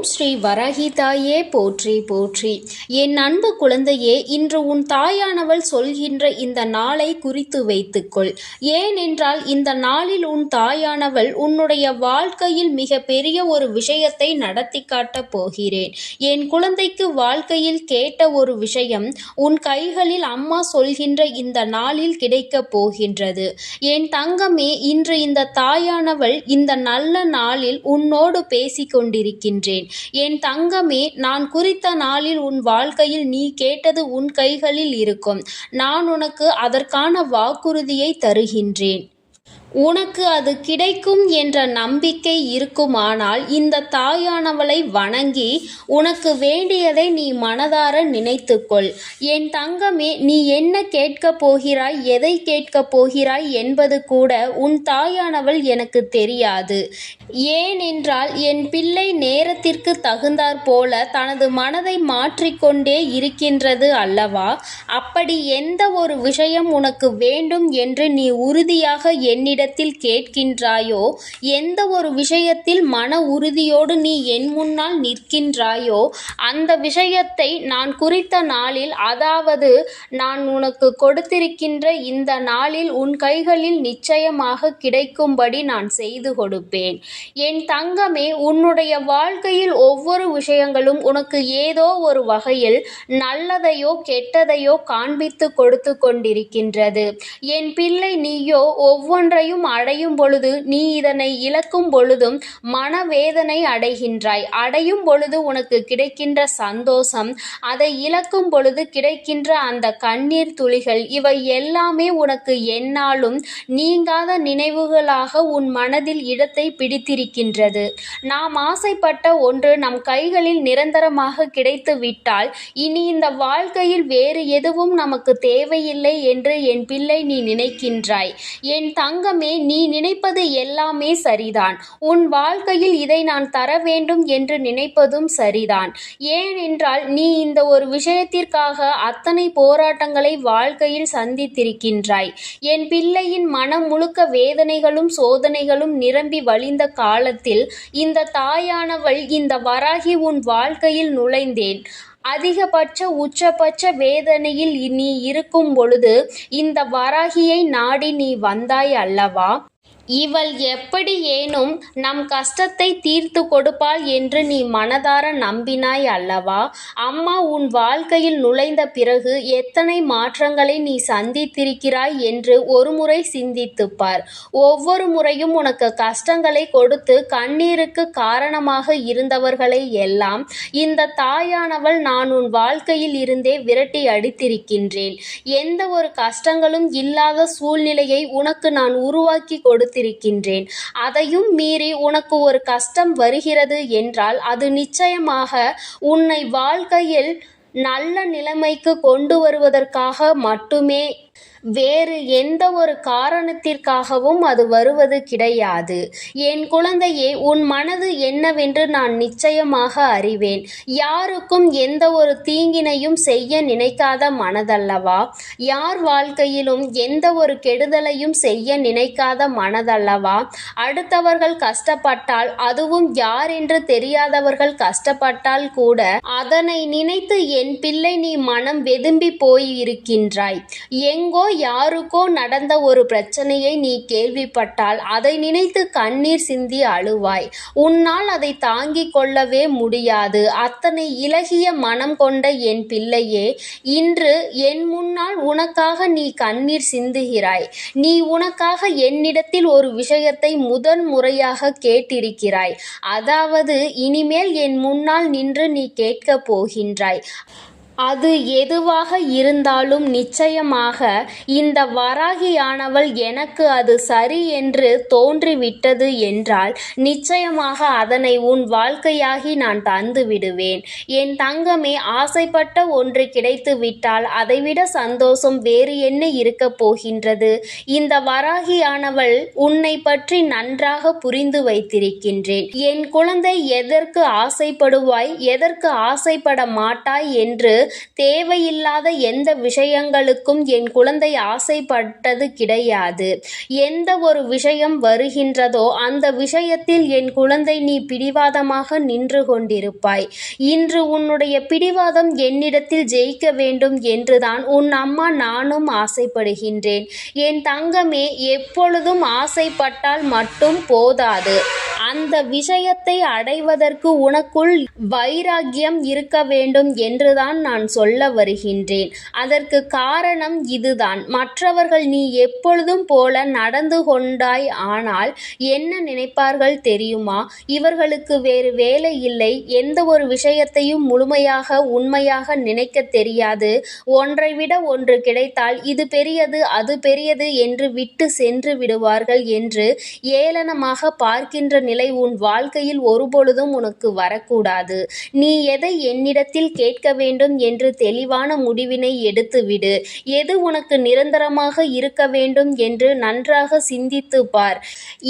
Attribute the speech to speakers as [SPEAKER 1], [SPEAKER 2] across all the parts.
[SPEAKER 1] ஓம் ஸ்ரீ வரகி தாயே போற்றி போற்றி. என் அன்பு குழந்தையே இன்று உன் தாயானவள் சொல்கின்ற இந்த நாளை குறித்து வைத்துக்கொள். ஏனென்றால் இந்த நாளில் உன் தாயானவள் உன்னுடைய வாழ்க்கையில் மிக பெரிய ஒரு விஷயத்தை நடத்தி காட்டப் போகிறேன். என் குழந்தைக்கு வாழ்க்கையில் கேட்ட ஒரு விஷயம் உன் கைகளில் அம்மா சொல்கின்ற இந்த நாளில் கிடைக்கப் போகின்றது. என் தங்கமே இன்று இந்த தாயானவள் இந்த நல்ல நாளில் உன்னோடு பேசிக் கொண்டிருக்கின்றேன். என் தங்கமே நான் குறித்த நாளில் உன் வாழ்க்கையில் நீ கேட்டது உன் கைகளில் இருக்கும். நான் உனக்கு அதற்கான வாக்குறுதியை தருகின்றேன். உனக்கு அது கிடைக்கும் என்ற நம்பிக்கை இருக்குமானால் இந்த தாயானவளை வணங்கி உனக்கு வேண்டியதை நீ மனதார நினைத்துக்கொள். என் தங்கமே நீ என்ன கேட்கப் போகிறாய் எதை கேட்கப் போகிறாய் என்பது கூட உன் தாயானவள் எனக்கு தெரியாது. ஏனென்றால் என் பிள்ளை நேரத்திற்கு தகுந்தாற் போல தனது மனதை மாற்றிக்கொண்டே இருக்கின்றது அல்லவா? அப்படி எந்த ஒரு விஷயம் உனக்கு வேண்டும் என்று நீ உறுதியாக என்னிடத்தில் கேட்கின்றாயோ? எந்த ஒரு விஷயத்தில் மன உறுதியோடு நீ என் முன்னால் நிற்கின்றாயோ? அந்த விஷயத்தை நான் குறித்த நாளில் அதாவது நான் உனக்கு கொடுத்திருக்கின்ற இந்த நாளில் உன் கைகளில் நிச்சயமாக கிடைக்கும்படி நான் செய்து கொடுப்பேன். என் தங்கமே உன்னுடைய வாழ்க்கையில் ஒவ்வொரு விஷயங்களும் உனக்கு ஏதோ ஒரு வகையில் நல்லதையோ கெட்டதையோ காண்பித்து கொடுத்து கொண்டிருக்கின்றது. என் பிள்ளை நீயோ ஒவ்வொன்றையும் அடையும் பொழுது நீ இதனை இழக்கும் பொழுதும் மனவேதனை அடைகின்றாய். அடையும் பொழுது உனக்கு கிடைக்கின்ற சந்தோஷம் அதை இழக்கும் பொழுது கிடைக்கின்ற அந்த கண்ணீர் துளிகள் இவை எல்லாமே உனக்கு என்னாலும் நீங்காத நினைவுகளாக உன் மனதில் இடத்தை பிடித்திருக்கின்றது. நாம் ஆசைப்பட்ட ஒன்று நம் கைகளில் நிரந்தரமாக கிடைத்து விட்டால் இனி இந்த வாழ்க்கையில் வேறு எதுவும் நமக்கு தேவையில்லை என்று என் பிள்ளை நீ நினைக்கின்றாய். என் தங்கம் நீ நினைப்பது எல்லாமே சரிதான். உன் வாழ்க்கையில் இதை நான் தர வேண்டும் என்று நினைப்பதும் சரிதான். ஏனென்றால் நீ இந்த ஒரு விஷயத்திற்காக அத்தனை போராட்டங்களை வாழ்க்கையில் சந்தித்திருக்கின்றாய். என் பிள்ளையின் மனம் முழுக்க வேதனைகளும் சோதனைகளும் நிரம்பி வழிந்த காலத்தில் இந்த தாயானவள் இந்த வராகி உன் வாழ்க்கையில் நுழைந்தேன். அதிகபட்ச உச்சபட்ச வேதனையில் நீ இருக்கும் பொழுது இந்த வராகியை நாடி நீ வந்தாய் அல்லவா? இவள் எப்படி ஏனும் நம் கஷ்டத்தை தீர்த்து கொடுப்பாள் என்று நீ மனதார நம்பினாய் அல்லவா? அம்மா உன் வாழ்க்கையில் நுழைந்த பிறகு எத்தனை மாற்றங்களை நீ சந்தித்திருக்கிறாய் என்று ஒருமுறை சிந்தித்துப்பார் ஒவ்வொரு முறையும் உனக்கு கஷ்டங்களை கொடுத்து கண்ணீருக்கு காரணமாக இருந்தவர்களை எல்லாம் இந்த தாயானவள் நான் உன் வாழ்க்கையில் இருந்தே விரட்டி அடித்திருக்கின்றேன். எந்த ஒரு கஷ்டங்களும் இல்லாத சூழ்நிலையை உனக்கு நான் உருவாக்கி கொடுத்து வைத்திருக்கின்றேன் அதையும் மீறி உனக்கு ஒரு கஷ்டம் வருகிறது என்றால் அது நிச்சயமாக உன்னை வாழ்க்கையில் நல்ல நிலைமைக்கு கொண்டு வருவதற்காக மட்டுமே வேறு எந்த ஒரு காரணத்திற்காகவும் அது வருவது கிடையாது. என் குழந்தையே உன் மனது என்னவென்று நான் நிச்சயமாக அறிவேன். யாருக்கும் எந்த ஒரு தீங்கினையும் செய்ய நினைக்காத மனதல்லவா? யார் வாழ்க்கையிலும் எந்த ஒரு கெடுதலையும் செய்ய நினைக்காத மனதல்லவா? அடுத்தவர்கள் கஷ்டப்பட்டால் அதுவும் யார் என்று தெரியாதவர்கள் கஷ்டப்பட்டால் கூட அதனை நினைத்து என் பிள்ளை நீ மனம் வெதும்பி போயிருக்கின்றாய். எங்கோ யாருக்கோ நடந்த ஒரு பிரச்சனையை நீ கேள்விப்பட்டால் அதை நினைத்து கண்ணீர் சிந்தி அழுவாய். உன்னால் அதை தாங்கிக் கொள்ளவே முடியாது. அத்தனை இலகிய மனம் கொண்ட என் பிள்ளையே இன்று என் முன்னால் உனக்காக நீ கண்ணீர் சிந்துகிறாய். நீ உனக்காக என்னிடத்தில் ஒரு விஷயத்தை முதன் முறையாக கேட்டிருக்கிறாய். அதாவது இனிமேல் என் முன்னால் நின்று நீ கேட்கப் போகின்றாய். அது எதுவாக இருந்தாலும் நிச்சயமாக இந்த வராகியானவள் எனக்கு அது சரி என்று தோன்றிவிட்டது என்றால் நிச்சயமாக அதனை உன் வாழ்க்கையாகி நான் தந்து விடுவேன். என் தங்கமே ஆசைப்பட்ட ஒன்று கிடைத்து விட்டால் அதைவிட சந்தோஷம் வேறு என்ன இருக்கப் போகின்றது? இந்த வராகியானவள் உன்னை பற்றி நன்றாக புரிந்து வைத்திருக்கின்றேன். என் குழந்தை எதற்கு ஆசைப்படுவாய்? எதற்கு ஆசைப்பட மாட்டாய்? என்று தேவையில்லாத எந்த விஷயங்களுக்கும் என் குழந்தை ஆசைப்பட்டது கிடையாது. எந்த ஒரு விஷயம் வருகின்றதோ அந்த விஷயத்தில் என் குழந்தை நீ பிடிவாதமாக நின்று கொண்டிருப்பாய். இன்று உன்னுடைய பிடிவாதம் என்னிடத்தில் ஜெயிக்க வேண்டும் என்றுதான் உன் அம்மா நானும் ஆசைப்படுகின்றேன். என் தங்கமே எப்பொழுதும் ஆசைப்பட்டால் மட்டும் போதாது. அந்த விஷயத்தை அடைவதற்கு உனக்குள் வைராக்கியம் இருக்க வேண்டும் என்றுதான் நான் சொல்ல வருகின்றேன். அதற்கு காரணம் இதுதான். மற்றவர்கள் நீ எப்பொழுதும் போல நடந்து கொண்டாய் ஆனால் என்ன நினைப்பார்கள் தெரியுமா? இவர்களுக்கு வேறு வேலை இல்லை. எந்த ஒரு விஷயத்தையும் முழுமையாக உண்மையாக நினைக்க தெரியாது. ஒன்றை விட ஒன்று கிடைத்தால் இது பெரியது அது பெரியது என்று விட்டு சென்று விடுவார்கள் என்று ஏளனமாக பார்க்கின்ற நிலை உன் வாழ்க்கையில் ஒருபொழுதும் உனக்கு வரக்கூடாது. நீ எதை என்னிடத்தில் கேட்க வேண்டும் என்று தெளிவான முடிவினை எடுத்துவிடு. எது உனக்கு நிரந்தரமாக இருக்க வேண்டும் என்று நன்றாக சிந்தித்து பார்.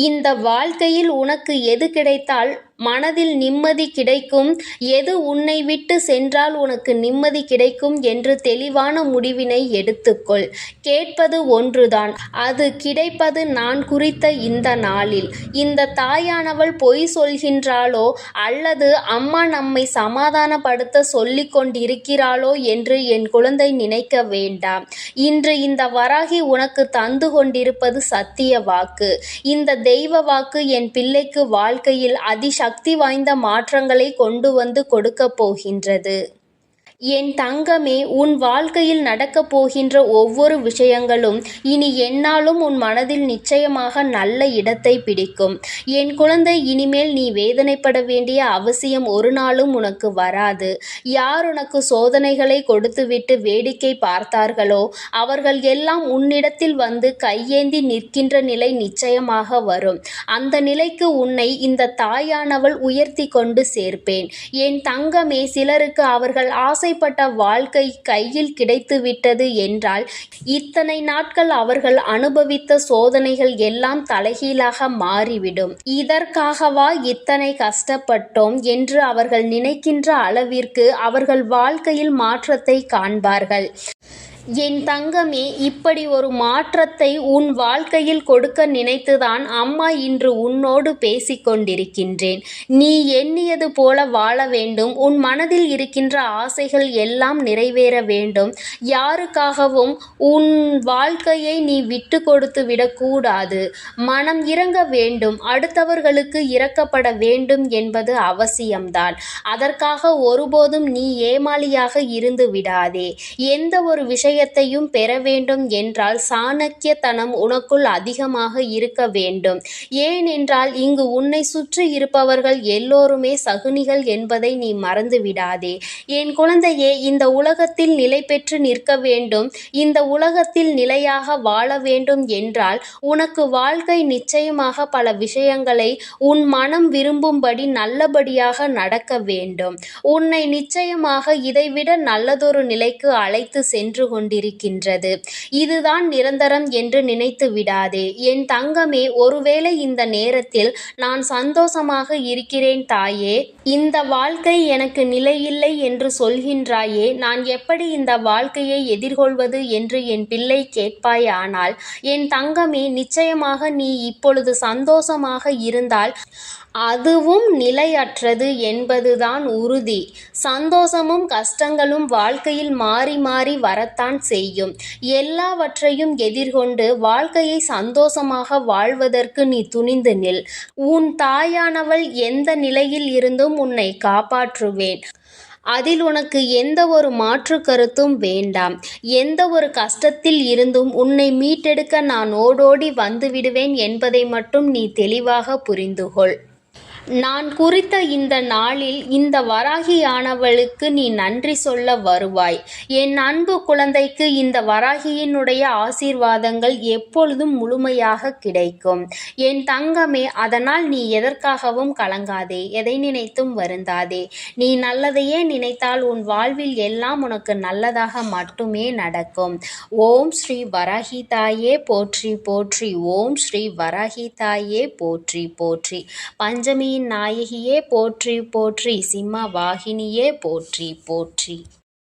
[SPEAKER 1] இந்த வாழ்க்கையில் உனக்கு எது கிடைத்தால் மனதில் நிம்மதி கிடைக்கும். எது உன்னை விட்டு சென்றால் உனக்கு நிம்மதி கிடைக்கும் என்று தெளிவான முடிவினை எடுத்துக்கொள். கேட்பது ஒன்றுதான். அது கிடைப்பது நான் குறித்த இந்த நாளில். இந்த தாயானவள் பொய் சொல்கின்றாளோ அல்லது அம்மா நம்மை சமாதானப்படுத்த சொல்லி கொண்டிருக்கிறாளோ என்று என் குழந்தை நினைக்க வேண்டாம். இன்று இந்த வராகி உனக்கு தந்து கொண்டிருப்பது சத்திய வாக்கு. இந்த தெய்வ வாக்கு என் பிள்ளைக்கு வாழ்க்கையில் அதிசக்தி சக்தி வாய்ந்த மாற்றங்களை கொண்டு வந்து கொடுக்கப் போகின்றது. என் தங்கமே உன் வாழ்க்கையில் நடக்கப் போகின்ற ஒவ்வொரு விஷயங்களும் இனி என்னாலும் உன் மனதில் நிச்சயமாக நல்ல இடத்தை பிடிக்கும். என் குழந்தை இனிமேல் நீ வேதனைப்பட வேண்டிய அவசியம் ஒரு நாளும் உனக்கு வராது. யார் உனக்கு சோதனைகளை கொடுத்துவிட்டு வேடிக்கை பார்த்தார்களோ அவர்கள் எல்லாம் உன்னிடத்தில் வந்து கையேந்தி நிற்கின்ற நிலை நிச்சயமாக வரும். அந்த நிலைக்கு உன்னை இந்த தாயானவள் உயர்த்தி கொண்டு சேர்ப்பேன். என் தங்கமே சிலருக்கு அவர்கள் ஆசை ஆசைப்பட்ட வாழ்க்கை கையில் கிடைத்துவிட்டது என்றால் இத்தனை நாட்கள் அவர்கள் அனுபவித்த சோதனைகள் எல்லாம் தலைகீழாக மாறிவிடும். இதற்காகவா இத்தனை கஷ்டப்பட்டோம் என்று அவர்கள் நினைக்கின்ற அளவிற்கு அவர்கள் வாழ்க்கையில் மாற்றத்தை காண்பார்கள். என் தங்கமே இப்படி ஒரு மாற்றத்தை உன் வாழ்க்கையில் கொடுக்க நினைத்துதான் அம்மா இன்று உன்னோடு பேசிக்கொண்டிருக்கின்றேன் நீ எண்ணியது போல வாழ வேண்டும். உன் மனதில் இருக்கின்ற ஆசைகள் எல்லாம் நிறைவேற வேண்டும். யாருக்காகவும் உன் வாழ்க்கையை நீ விட்டு கொடுத்து விடக்கூடாது. மனம் இறங்க வேண்டும். அடுத்தவர்களுக்கு இறக்கப்பட வேண்டும் என்பது அவசியம்தான். அதற்காக ஒருபோதும் நீ ஏமாளியாக இருந்து விடாதே. எந்த ஒரு விஷயம் விஷயத்தையும் பெற வேண்டும் என்றால் சாணக்கியத்தனம் உனக்குள் அதிகமாக இருக்க வேண்டும். ஏனென்றால் இங்கு உன்னை சுற்றி இருப்பவர்கள் எல்லோருமே சகுனிகள் என்பதை நீ மறந்து விடாதே என் குழந்தையே இந்த உலகத்தில் நிலை பெற்று நிற்க வேண்டும். இந்த உலகத்தில் நிலையாக வாழ வேண்டும் என்றால் உனக்கு வாழ்க்கை நிச்சயமாக பல விஷயங்களை உன் மனம் விரும்பும்படி நல்லபடியாக நடக்க வேண்டும். உன்னை நிச்சயமாக இதைவிட நல்லதொரு நிலைக்கு அழைத்து சென்று கொண்டிருக்கின்றது. இதுதான் நிரந்தரம் என்று நினைத்து விடாதே. என் தங்கமே ஒருவேளை இந்த நேரத்தில் நான் சந்தோஷமாக இருக்கிறேன் தாயே. இந்த வாழ்க்கை எனக்கு நிலையில்லை என்று சொல்கின்றாயே. நான் எப்படி இந்த வாழ்க்கையை எதிர்கொள்வது என்று என் பிள்ளை கேட்பாயானால் என் தங்கமே நிச்சயமாக நீ இப்பொழுது சந்தோஷமாக இருந்தால் அதுவும் நிலையற்றது என்பதுதான் உறுதி. சந்தோஷமும் கஷ்டங்களும் வாழ்க்கையில் மாறி மாறி வரத்தான் செய்யும். எல்லாவற்றையும் எதிர்கொண்டு வாழ்க்கையை சந்தோஷமாக வாழ்வதற்கு நீ துணிந்து நில். உன் தாயானவள் எந்த நிலையில் இருந்தும் உன்னை காப்பாற்றுவேன். அதில் உனக்கு எந்த ஒரு மாற்று கருத்தும் வேண்டாம். எந்த ஒரு கஷ்டத்தில் இருந்தும் உன்னை மீட்டெடுக்க நான் ஓடோடி வந்துவிடுவேன் என்பதை மட்டும் நீ தெளிவாக புரிந்துகொள் நான் குறித்த இந்த நாளில் இந்த வராகியானவளுக்கு நீ நன்றி சொல்ல வருவாய். என் அன்பு குழந்தைக்கு இந்த வராகியினுடைய ஆசீர்வாதங்கள் எப்பொழுதும் முழுமையாக கிடைக்கும். என் தங்கமே அதனால் நீ எதற்காகவும் கலங்காதே எதை நினைத்தும் வருந்தாதே. நீ நல்லதையே நினைத்தால் உன் வாழ்வில் எல்லாம் உனக்கு நல்லதாக மட்டுமே நடக்கும். ஓம் ஸ்ரீ வராகி தாயே போற்றி போற்றி. ஓம் ஸ்ரீ வராகி தாயே போற்றி போற்றி. பஞ்சமி பஞ்சமியின் நாயகியே போற்றி போற்றி. சிம்ம வாகினியே போற்றி போற்றி.